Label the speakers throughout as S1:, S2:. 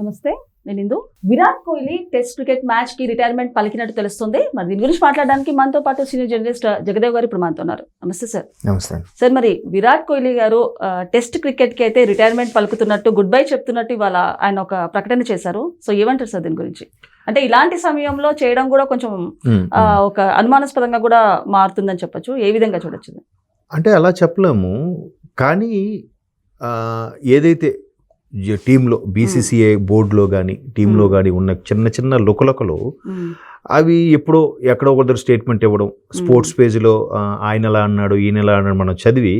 S1: నమస్తే నేను Indu. Virat Kohli test cricket మ్యాచ్కి రిటైర్మెంట్ పలికినట్టు తెలుస్తుంది. మరి దీని గురించి మాట్లాడడానికి మనతో పాటు సీనియర్ జర్నలిస్ట్ జగదేవ్ గారు ఇప్పుడు మనతో ఉన్నారు. నమస్తే సార్.
S2: నమస్తే.
S1: సార్ మరి విరాట్ కోహ్లీ గారు టెస్ట్ క్రికెట్కి అయితే రిటైర్మెంట్ పలుకుతున్నట్టు గుడ్ బై చెప్తున్నట్టు ఇవాళ ఆయన ఒక ప్రకటన చేశారు. సో ఏమంటారు సార్ దీని గురించి? అంటే ఇలాంటి సమయంలో చేయడం కూడా కొంచెం. ఒక అనుమానాస్పదంగా కూడా మారుతుందని చెప్పొచ్చు. ఏ విధంగా చూడొచ్చు?
S2: అంటే అలా చెప్పలేము. కానీ ఏదైతే టీంలో బీసీసీఐ బోర్డులో కానీ టీంలో. కానీ ఉన్న చిన్న చిన్న లుకలకలు అవి ఎప్పుడో ఎక్కడో ఒకరు స్టేట్మెంట్ ఇవ్వడం స్పోర్ట్స్ పేజీలో ఆయన ఎలా అన్నాడు ఈయన ఎలా అన్నాడు మనం చదివి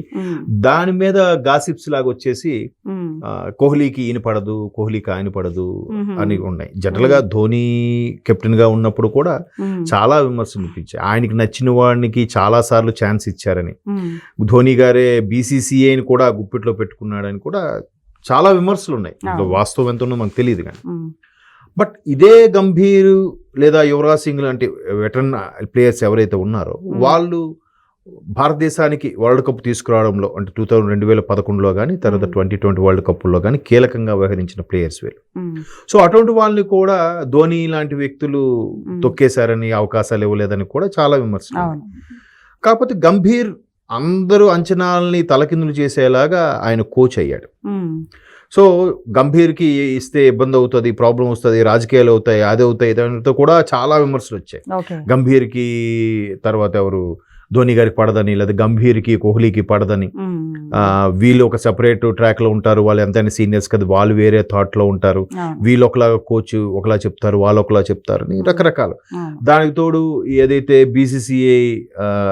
S2: దాని మీద గాసిప్స్ లాగా వచ్చేసి కోహ్లీకి ఈయన పడదు కోహ్లీకి ఆయన పడదు అని ఉన్నాయి. జనరల్గా ధోని కెప్టెన్గా ఉన్నప్పుడు కూడా చాలా విమర్శలు వినిపించాయి ఆయనకి నచ్చిన వాడికి చాలా సార్లు ఛాన్స్ ఇచ్చారని. ధోని గారే బీసీసీఐని కూడా గుప్పిట్లో పెట్టుకున్నాడని కూడా చాలా విమర్శలు ఉన్నాయి. వాస్తవం ఎంత ఉన్నదో మనకు తెలియదు కానీ బట్ ఇదే గంభీర్ లేదా యువరాజ్ సింగ్ లాంటి వెటరన్ ప్లేయర్స్ ఎవరైతే ఉన్నారో. వాళ్ళు భారతదేశానికి వరల్డ్ కప్ తీసుకురావడంలో అంటే టూ థౌజండ్ రెండు వేల పదకొండులో కానీ తర్వాత. ట్వంటీ ట్వంటీ వరల్డ్ కప్లో కానీ కీలకంగా వ్యవహరించిన ప్లేయర్స్ వీళ్ళు సో అటువంటి వాళ్ళని కూడా ధోని లాంటి వ్యక్తులు. తొక్కేశారని అవకాశాలు ఇవ్వలేదని కూడా చాలా విమర్శలు కాకపోతే గంభీర్ అందరూ అంచనాలని తలకిందులు చేసేలాగా ఆయన కోచ్ అయ్యాడు. సో గంభీర్కి ఇస్తే ఇబ్బంది అవుతుంది ప్రాబ్లం వస్తుంది రాజకీయాలు అవుతాయి అది అవుతాయి దానితో కూడా చాలా విమర్శలు వచ్చాయి. గంభీర్కి తర్వాత ఎవరు ధోని గారికి పడదని లేదా గంభీర్కి కోహ్లీకి పడదని వీళ్ళు ఒక సపరేట్ ట్రాక్లో ఉంటారు. వాళ్ళు ఎంతైనా సీనియర్స్ కదా వాళ్ళు వేరే థాట్లో ఉంటారు. వీళ్ళు ఒకలా కోచ్ ఒకలా చెప్తారు వాళ్ళు ఒకలా చెప్తారు. అని రకరకాలు. దానికి తోడు ఏదైతే బీసీసీఐ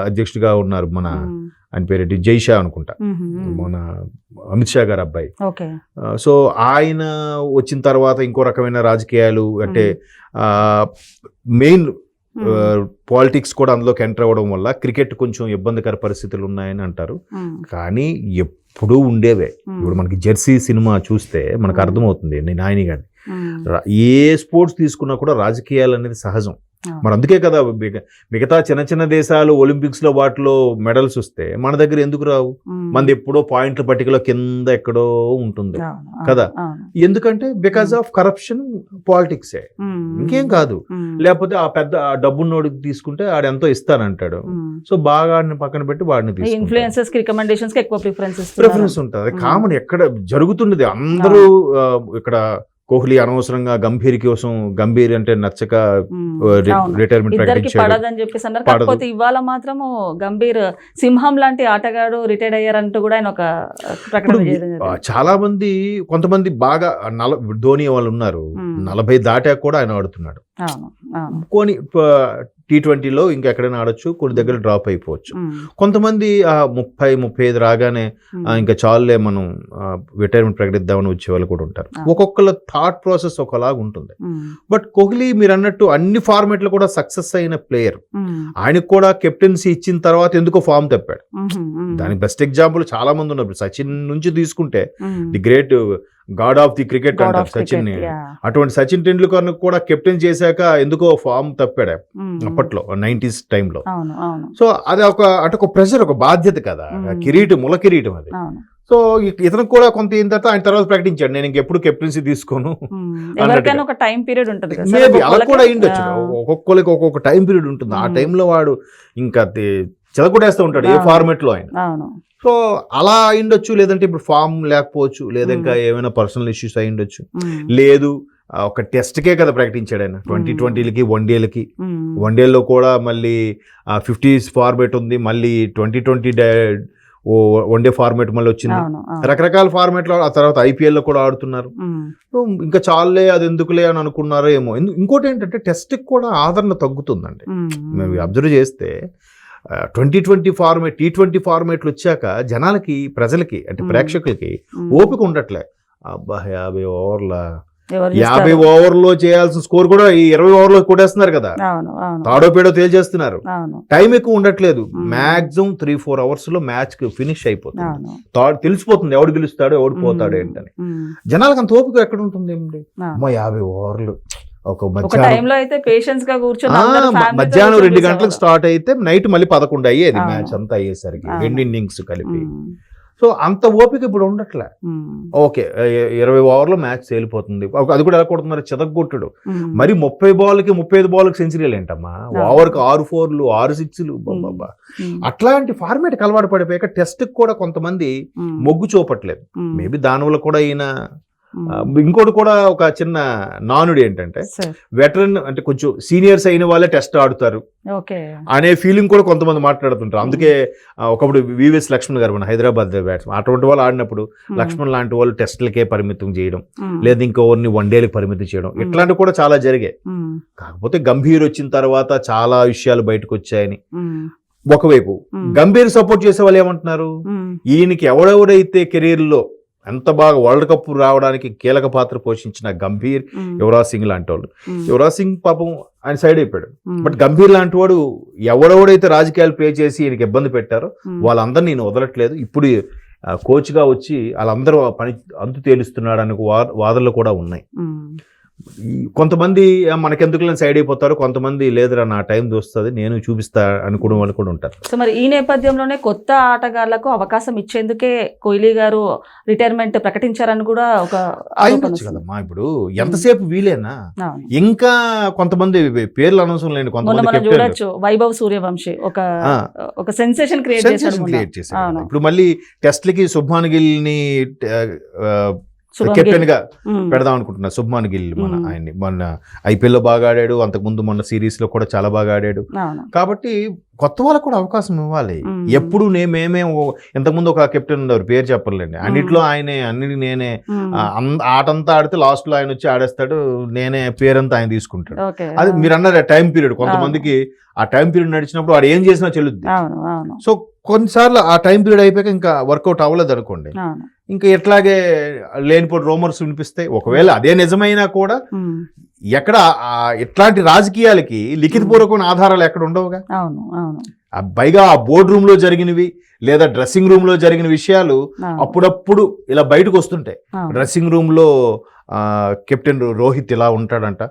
S2: అధ్యక్షుడిగా ఉన్నారు మన ఆయన పేరేంటి జైషా అనుకుంటా. మన అమిత్ షా గారు అబ్బాయి. సో ఆయన వచ్చిన తర్వాత ఇంకో రకమైన రాజకీయాలు అంటే మెయిన్ పాలిటిక్స్ కూడా అందులోకి ఎంటర్ అవ్వడం వల్ల క్రికెట్ కొంచెం ఇబ్బందికర పరిస్థితులు ఉన్నాయని అంటారు. కానీ ఎప్పుడూ ఉండేవే. ఇప్పుడు మనకి జెర్సీ సినిమా చూస్తే మనకు. అర్థమవుతుంది నేను ఆయన కానీ ఏ స్పోర్ట్స్ తీసుకున్నా కూడా రాజకీయాలు అనేది సహజం. మరి అందుకే కదా మిగ- మిగతా చిన్న చిన్న దేశాలు ఒలింపిక్స్లో వాటిలో మెడల్స్ వస్తే మన దగ్గర ఎందుకు రావు? మనది ఎప్పుడో పాయింట్ల పట్టికలో కింద ఎక్కడో ఉంటుంది. కదా? ఎందుకంటే బికాస్ ఆఫ్ కరప్షన్ పాలిటిక్సే. ఇంకేం కాదు. లేకపోతే ఆ పెద్ద ఆ డబ్బున్నోడికి తీసుకుంటే ఆడెంతో ఇస్తానంటాడు.
S1: ఉమ్.
S2: సో బాగా ఆడిని పక్కన పెట్టి వాడిని
S1: ఇన్ఫ్లుయెన్సెస్ రికమెండేషన్స్ ఎక్కువ ప్రిఫరెన్స్
S2: ప్రిఫరెన్స్ ఉంటుంది. కామన్ ఎక్కడ జరుగుతున్నది. అందరూ ఇక్కడ కోహ్లీ అనవసరంగా గంభీర్ కోసం గంభీర్ అంటే నచ్చక రిటైర్మెంట్
S1: ఇద్దరికి
S2: ప్రకటించాడు.
S1: పడదని చెప్పేసి అన్నారు. కాకపోతే ఇవాళ మాత్రము గంభీర్ సింహం లాంటి ఆటగాడు రిటైర్డ్ అయ్యారంటూ కూడా ఆయన ఒక ప్రకటన
S2: ఆ,
S1: జరిగింది.
S2: చాలా మంది కొంతమంది బాగా నల ధోని వాళ్ళు ఉన్నారు. నలభై దాటాక కూడా ఆయన ఆడుతున్నాడు. కొన్ని టీ ట్వంటీలో ఇంకెక్కడైనా ఆడొచ్చు కొన్ని దగ్గర డ్రాప్ అయిపోవచ్చు. కొంతమంది ఆ ముప్పై ముప్పై ఐదు రాగానే ఇంకా చాలులే మనం రిటైర్మెంట్ ప్రకటిద్దామని వచ్చే వాళ్ళు కూడా ఉంటారు. ఒక్కొక్కళ్ళ థాట్ ప్రాసెస్ ఒకలాగా ఉంటుంది. బట్ కోహ్లీ మీరు అన్నట్టు అన్ని ఫార్మాట్లు కూడా సక్సెస్ అయిన ప్లేయర్ ఆయనకు కూడా కెప్టెన్సీ ఇచ్చిన తర్వాత ఎందుకో ఫామ్ తప్పాడు. దానికి బెస్ట్ ఎగ్జాంపుల్ చాలా మంది ఉన్నారు సచిన్ నుంచి తీసుకుంటే the great god of the cricket అంటారు సచిన్. అటువంటి సచిన్ టెండూల్కర్ కూడా కెప్టెన్ చేశాక ఎందుకో ఫామ్ తప్పాడు అప్పట్లో నైన్టీస్ టైంలో. సో అది ఒక అంటే ఒక ప్రెషర్ ఒక బాధ్యత కదా. కిరీటం ముల కిరీటం అది. సో ఇతను కూడా కొంత అయిన తర్వాత ఆయన తర్వాత ప్రకటించాడు నేను ఇంకెప్పుడు కెప్టెన్సీ తీసుకోను
S1: ఒక టైం పీరియడ్ ఉంటుంది
S2: మేబీ అలా కూడా అయిండొచ్చు
S1: ఆ,
S2: ఒక్కొక్కరికి ఒక్కొక్క టైం పీరియడ్ ఉంటుంది. ఆ. టైంలో వాడు ఇంకా చెలకొట్టేస్తూ ఉంటాడు ఏ. ఫార్మెట్లో ఆయన. సో అలా అయిండొచ్చు లేదంటే ఇప్పుడు ఫామ్ లేకపోవచ్చు లేదా ఇంకా. ఏమైనా పర్సనల్ ఇష్యూస్ అయిండొచ్చు లేదు ఒక టెస్ట్కే కదా ప్రకటించాడు ఆయన. ట్వంటీ. ట్వంటీలకి వన్ డేలకి వన్ డేలో కూడా మళ్ళీ ఫిఫ్టీస్ ఫార్మేట్ ఉంది. మళ్ళీ twenty twenty one day format మళ్ళీ వచ్చింది. రకరకాల ఫార్మేట్లో ఆ తర్వాత IPL లో కూడా ఆడుతున్నారు. ఇంకా చాలే అది ఎందుకులే అని అనుకున్నారో ఏమో. ఇంకోటి ఏంటంటే టెస్ట్కి కూడా ఆదరణ తగ్గుతుందండి. మేము అబ్జర్వ్ చేస్తే twenty twenty format T twenty ఫార్మేట్లు వచ్చాక జనాలకి ప్రజలకి అంటే. ప్రేక్షకులకి ఓపిక ఉండట్లే. అబ్బా యాభై ఓవర్ల యాభై? ఓవర్లో చేయాల్సిన స్కోర్ కూడా ఈ ఇరవై ఓవర్లో కొట్టేస్తున్నారు కదా. తాడో పేడో తేల్చేస్తున్నారు. టైం ఎక్కువ ఉండట్లేదు. మాక్సిమం త్రీ ఫోర్ అవర్స్లో మ్యాచ్ ఫినిష్ అయిపోతుంది. తెలిసిపోతుంది ఎవడు గెలుస్తాడో ఎవడు పోతాడు ఏంటని. జనాలకు అంత ఓపిక ఎక్కడ ఉంటుంది ఏమిటి. అమ్మ యాభై ఓవర్లు. ఒక మధ్యాహ్నం
S1: అయితే పేషెన్స్గా
S2: మధ్యాహ్నం రెండు గంటలకు. స్టార్ట్ అయితే నైట్ మళ్ళీ పదకొండు అయ్యేది. మ్యాచ్ అంతా అయ్యేసరికి. రెండు ఇన్నింగ్స్ కలిపి. సో అంత ఓపిక ఇప్పుడు ఉండట్లే. ఓకే ఇరవై ఓవర్లో మ్యాచ్ తేలిపోతుంది. అది కూడా ఎలా కొడుతున్నారు? చెదగొట్టుడు
S1: ఉమ్,
S2: మరి ముప్పై బాల్కి ముప్పై ఐదు బాల్కి సెంచరీలు ఏంటమ్మా. ఓవర్కి ఆరు ఫోర్లు ఆరు సిక్స్లు బాబా అట్లాంటి ఫార్మేట్ అలవాటు పడిపోయాక టెస్ట్ కూడా కొంతమంది మొగ్గు చూపట్లేదు. మేబీ దానివల్ల కూడా ఈయన ఇంకోటి కూడా ఒక చిన్న నానుడి ఏంటంటే వెటరన్ అంటే కొంచెం సీనియర్స్ అయిన వాళ్ళే టెస్ట్ ఆడుతారు అనే ఫీలింగ్ కూడా కొంతమంది మాట్లాడుతుంటారు. అందుకే ఒకప్పుడు వివిఎస్ లక్ష్మణ్ గారు మన హైదరాబాద్ బ్యాట్స్మెన్ అటువంటి వాళ్ళు ఆడినప్పుడు లక్ష్మణ్ లాంటి వాళ్ళు టెస్ట్లకే పరిమితం చేయడం లేదా ఇంకోరిని వన్డేలకు పరిమితం చేయడం. ఇట్లాంటివి కూడా చాలా జరిగాయి. కాకపోతే గంభీర్ వచ్చిన తర్వాత చాలా విషయాలు బయటకు వచ్చాయని. ఒకవైపు గంభీర్ సపోర్ట్ చేసే వాళ్ళు ఏమంటున్నారు? ఈయనకి ఎవడెవడైతే కెరీర్లో ఎంత బాగా వరల్డ్ కప్ రావడానికి కీలక పాత్ర పోషించిన గంభీర్ యువరాజ్ సింగ్ లాంటి వాళ్ళు యువరాజ్ సింగ్ పాపం ఆయన సైడ్ అయిపోయాడు. బట్ గంభీర్ లాంటి వాడు ఎవడెవడైతే రాజకీయాలు ప్లే చేసి ఈయనకి ఇబ్బంది పెట్టారో వాళ్ళందరినీ నేను వదలట్లేదు. ఇప్పుడు కోచ్గా వచ్చి వాళ్ళందరూ పని అంతు తేలుస్తున్నాడు అనే వా- వాదనలు కూడా ఉన్నాయి. కొంతమంది మనకెందుకు సైడ్ అయిపోతారు కొంతమంది లేదురా నా టైం దొస్తుంది నేను చూపిస్తా అనుకునే వాళ్ళు కూడా ఉంటారు
S1: సో మరి ఈ నేపథ్యంలోనే కొత్త ఆటగాళ్ళకు అవకాశం ఇచ్చేందుకే కోహ్లీ గారు రిటైర్మెంట్ ప్రకటించారని కూడా ఒక.
S2: కదమ్మా ఇప్పుడు ఎంతసేపు వీలేనా. ఇంకా కొంతమంది పేర్లు అనవసరం లేని కొంతమంది
S1: చూడొచ్చు వైభవ్ సూర్యవంశి ఒక. ఒక సెన్సేషన్ క్రియేట్.
S2: క్రియేట్. కదా. ఇప్పుడు మళ్ళీ టెస్ట్లకి శుభ్మాన్
S1: గిల్ని
S2: కెప్టెన్. గా పెడదాం అనుకుంటున్నా శుభ్మాన్ గిల్ మన. ఆయన్ని. మొన్న ఐపీఎల్లో బాగా ఆడాడు అంతకుముందు మొన్న సిరీస్లో కూడా చాలా బాగా ఆడాడు. కాబట్టి కొత్త వాళ్ళకు కూడా అవకాశం ఇవ్వాలి. ఎప్పుడు నే మేమే ఓ- ఇంతకుముందు ఒక కెప్టెన్ ఉన్నారు పేరు చెప్పలేండి. అన్నిట్లో ఆయనే అన్నిటి నేనే. ఆటంతా ఆడితే లాస్ట్లో ఆయన వచ్చి ఆడేస్తాడు నేనే పేరంతా ఆయన తీసుకుంటాడు. అది మీరు అన్నారు టైం పీరియడ్. కొంతమందికి ఆ టైం పీరియడ్ నడిచినప్పుడు వాడు ఏం చేసినా చెల్లుద్ది. సో కొన్నిసార్లు ఆ టైం పీరియడ్ అయిపోయాక ఇంకా వర్కౌట్ అవ్వలేదు అనుకోండి. ఇంకా ఎట్లాగే లేనిపోటీ రోమర్స్ వినిపిస్తాయి ఒకవేళ అదే నిజమైనా కూడా
S1: ఉమ్,
S2: ఎక్కడ ఇట్లాంటి రాజకీయాలకి లిఖితపూర్వకమైన ఆధారాలు ఎక్కడ ఉండవుగా? పైగా ఆ బోర్డు రూమ్లో జరిగినవి లేదా డ్రెస్సింగ్ రూమ్లో జరిగిన విషయాలు అప్పుడప్పుడు ఇలా బయటకు వస్తుంటాయి. డ్రెస్సింగ్ రూమ్లో కెప్టెన్ రోహిత్ ఇలా ఉంటాడంట.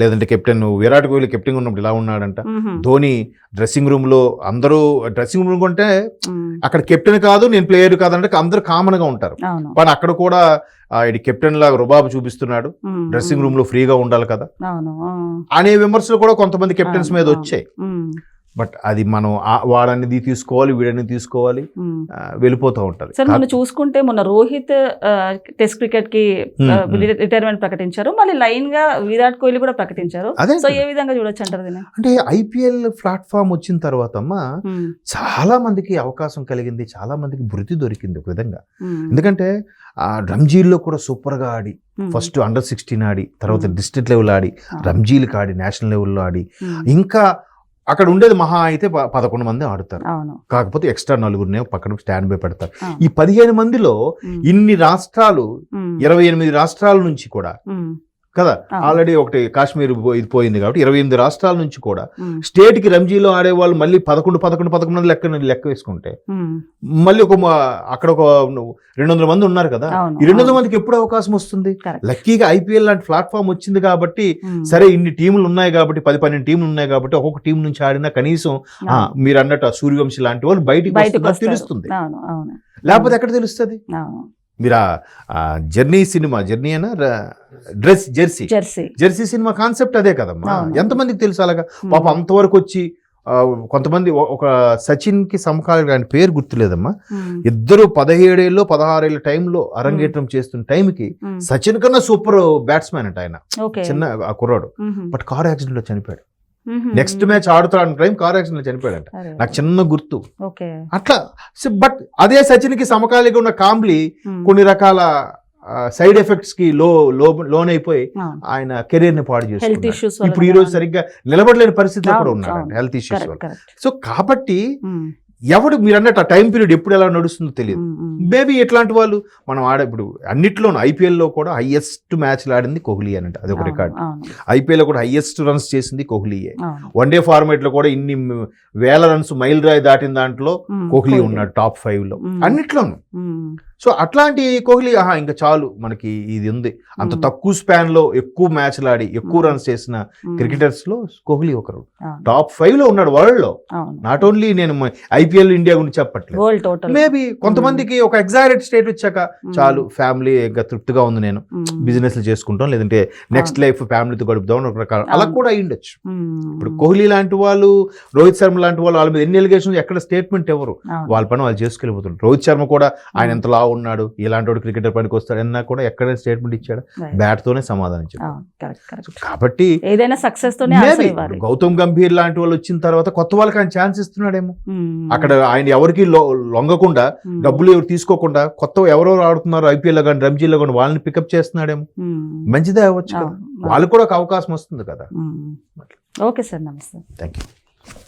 S2: లేదంటే కెప్టెన్ విరాట్ కోహ్లీ కెప్టెన్ ఉన్నప్పుడు ఇలా ఉన్నాడంట. ధోని డ్రెస్సింగ్ రూమ్లో అందరూ డ్రెస్సింగ్ రూమ్ కొంటే
S1: ఉమ్,
S2: అక్కడ కెప్టెన్ కాదు నేను ప్లేయర్ కాదంటే అందరూ కామన్గా ఉంటారు కానీ అక్కడ కూడా ఇది కెప్టెన్ లాగా రుబాబు చూపిస్తున్నాడు. డ్రెస్సింగ్ రూమ్లో ఫ్రీగా ఉండాలి కదా. అనే విమర్శలు కూడా కొంతమంది కెప్టెన్స్ మీద. వచ్చాయి. బట్ అది మనం వాడనేది తీసుకోవాలి వీడని తీసుకోవాలి వెళ్ళిపోతూ ఉంటది.
S1: సార్ మొన్న చూసుకుంటే మొన్న రోహిత్ టెస్ట్
S2: క్రికెట్కి.
S1: రిటైర్మెంట్ ప్రకటించారు. మళ్ళీ లైన్గా విరాట్ కోహ్లీ కూడా ప్రకటించారు.
S2: అదే
S1: సో ఏ విధంగా చూడొచ్చు అంటారు
S2: అంటే ఐపీఎల్ ప్లాట్ఫామ్ వచ్చిన తర్వాత అమ్మా చాలా మందికి అవకాశం కలిగింది చాలా మందికి బృతి దొరికింది ఒక విధంగా. ఎందుకంటే ఆ రంజీల్లో కూడా సూపర్గా ఆడి ఫస్ట్ అండర్ సిక్స్టీన్ ఆడి తర్వాత. డిస్ట్రిక్ట్ లెవెల్ ఆడి రంజీలకు ఆడి నేషనల్ లెవెల్లో ఆడి. ఇంకా అక్కడ ఉండేది మహా అయితే పదకొండు మంది ఆడుతారు. కాకపోతే ఎక్స్ట్రా నలుగురినే పక్కన స్టాండ్ బై పెడతారు. ఈ పదిహేను మందిలో ఇన్ని రాష్ట్రాలు ఇరవై ఎనిమిది రాష్ట్రాల నుంచి కూడా కదా. ఆల్రెడీ ఒకటి కాశ్మీర్ ఇది పోయింది కాబట్టి ఇరవై ఎనిమిది రాష్ట్రాల నుంచి కూడా స్టేట్కి రంజీలో ఆడేవాళ్ళు మళ్ళీ పదకొండు పదకొండు పదకొండు మంది లెక్క లెక్క వేసుకుంటే మళ్ళీ ఒక అక్కడ ఒక రెండు వందల మంది ఉన్నారు కదా? ఈ రెండు వందల. మందికి ఎప్పుడు అవకాశం వస్తుంది. లక్కీగా ఐపీఎల్ లాంటి ప్లాట్ఫామ్ వచ్చింది కాబట్టి సరే ఇన్ని టీములు ఉన్నాయి కాబట్టి పది పన్నెండు టీములు ఉన్నాయి కాబట్టి ఒక్కొక్క టీం నుంచి ఆడినా కనీసం. మీరు అన్నట్టు సూర్యవంశి లాంటి వాళ్ళు బయటికి. తెలుస్తుంది. లేకపోతే ఎక్కడ తెలుస్తుంది? మీరు ఆ- జర్నీ సినిమా జర్నీ అయినా dress jersey?
S1: Jersey.
S2: Jersey cinema concept అదే కదమ్మా. ఎంతమందికి తెలుసు అలాగా? పాపం అంతవరకు వచ్చి కొంతమంది ఒక సచిన్కి సమకాలీన ఆయన పేరు గుర్తులేదమ్మా. ఇద్దరు పదిహేడేళ్ళు పదహారేళ్ళ టైంలో అరంగేట్రం చేస్తున్న టైంకి సచిన్ కన్నా సూపర్ బ్యాట్స్మెన్ అంట ఆయన. చిన్న ఆ కుర్రాడు. బట్ కార్ యాక్సిడెంట్లో చనిపోయాడు. నెక్స్ట్ మ్యాచ్ ఆడుతాడు టైం కార్ యాక్సిడెంట్లో చనిపోయాడంట నాకు చిన్న గుర్తు. అట్లా బట్ అదే సచిన్కి సమకాలీగా ఉన్న కాంబ్లీ కొన్ని రకాల సైడ్ ఎఫెక్ట్స్కి లో లోన్ అయిపోయి. ఆయన కెరీర్ని పాడు
S1: ఇష్యూస్
S2: ఇప్పుడు ఈ రోజు సరిగ్గా నిలబడలేని పరిస్థితిలో కూడా ఉన్నాడు. హెల్త్ ఇష్యూస్ సో కాబట్టి ఎవడు మీరు అన్నట్టు ఆ టైం పీరియడ్ ఎప్పుడు ఎలా నడుస్తుందో తెలియదు. మేబీ ఇట్లాంటి వాళ్ళు? మనం ఆడే ఇప్పుడు అన్నిట్లోనూ ఐపీఎల్లో కూడా హైయెస్ట్ మ్యాచ్లు ఆడింది కోహ్లీ అని అది ఒక రికార్డ్
S1: అవును,
S2: ఐపీఎల్లో కూడా హైయెస్ట్ రన్స్ చేసింది కోహ్లీయే. వన్ డే ఫార్మేట్లో కూడా ఇన్ని వేల రన్స్ మైల్ రాయి దాటిన దాంట్లో కోహ్లీ ఉన్నాడు టాప్ ఫైవ్లో.
S1: ఉమ్,
S2: అన్నిట్లోనూ. సో అట్లాంటి కోహ్లీ ఆహా ఇంకా చాలు మనకి ఇది ఉంది. అంత. తక్కువ స్పాన్లో ఎక్కువ మ్యాచ్లు ఆడి ఎక్కువ. రన్స్ చేసిన. క్రికెటర్స్లో కోహ్లీ ఒకరు. టాప్ ఫైవ్లో ఉన్నాడు
S1: వరల్డ్లో
S2: నాట్ ఓన్లీ నేను ఐపీఎల్ ఇండియా గురించి చెప్పట్లేదు. మేబీ కొంతమందికి ఒక ఎగ్జైటెడ్ స్టేట్ వచ్చాక చాలు ఫ్యామిలీ ఇంకా తృప్తిగా ఉంది నేను. బిజినెస్ చేసుకుంటాం లేదంటే నెక్స్ట్ లైఫ్ ఫ్యామిలీతో గడుపుదాం ఒక రకాల. అలా. కూడా అయ్యుండొచ్చు ఇప్పుడు కోహ్లీ లాంటి వాళ్ళు రోహిత్ శర్మ లాంటి వాళ్ళు వాళ్ళ మీద ఎన్ని ఎలిగేషన్స్ ఎక్కడ స్టేట్మెంట్ ఎవరు? వాళ్ళ పని వాళ్ళు చేసుకెళ్ళిపోతున్నారు. రోహిత్ శర్మ కూడా ఆయన ఎంత ఉన్నాడు ఇలాంటి వాడు క్రికెటర్ పనికి వస్తాడు అన్నా కూడా ఎక్కడ స్టేట్మెంట్ ఇచ్చాడు? బ్యాట్ తోనే సమాధానం చెప్పాడు. కాబట్టి
S1: ఏదైనా సక్సెస్ తోనే
S2: గౌతమ్ గంభీర్ లాంటి వాళ్ళు వచ్చిన తర్వాత కొత్త వాళ్ళకి ఆయన ఛాన్స్ ఇస్తున్నాడేమో.
S1: మ్మ్.
S2: అక్కడ ఆయన ఎవరికి లొంగకుండా
S1: మ్మ్.
S2: డబ్బులు ఎవరు తీసుకోకుండా కొత్త ఎవరెవరు ఆడుతున్నారు ఐపీఎల్లో కానీ రంజీలో కానీ వాళ్ళని పికప్ చేస్తున్నాడేమో.
S1: మ్మ్.
S2: మంచిదే అవ్వచ్చు. వాళ్ళకి కూడా ఒక అవకాశం వస్తుంది కదా.
S1: ఓకే సార్ నమస్తే.
S2: Thank you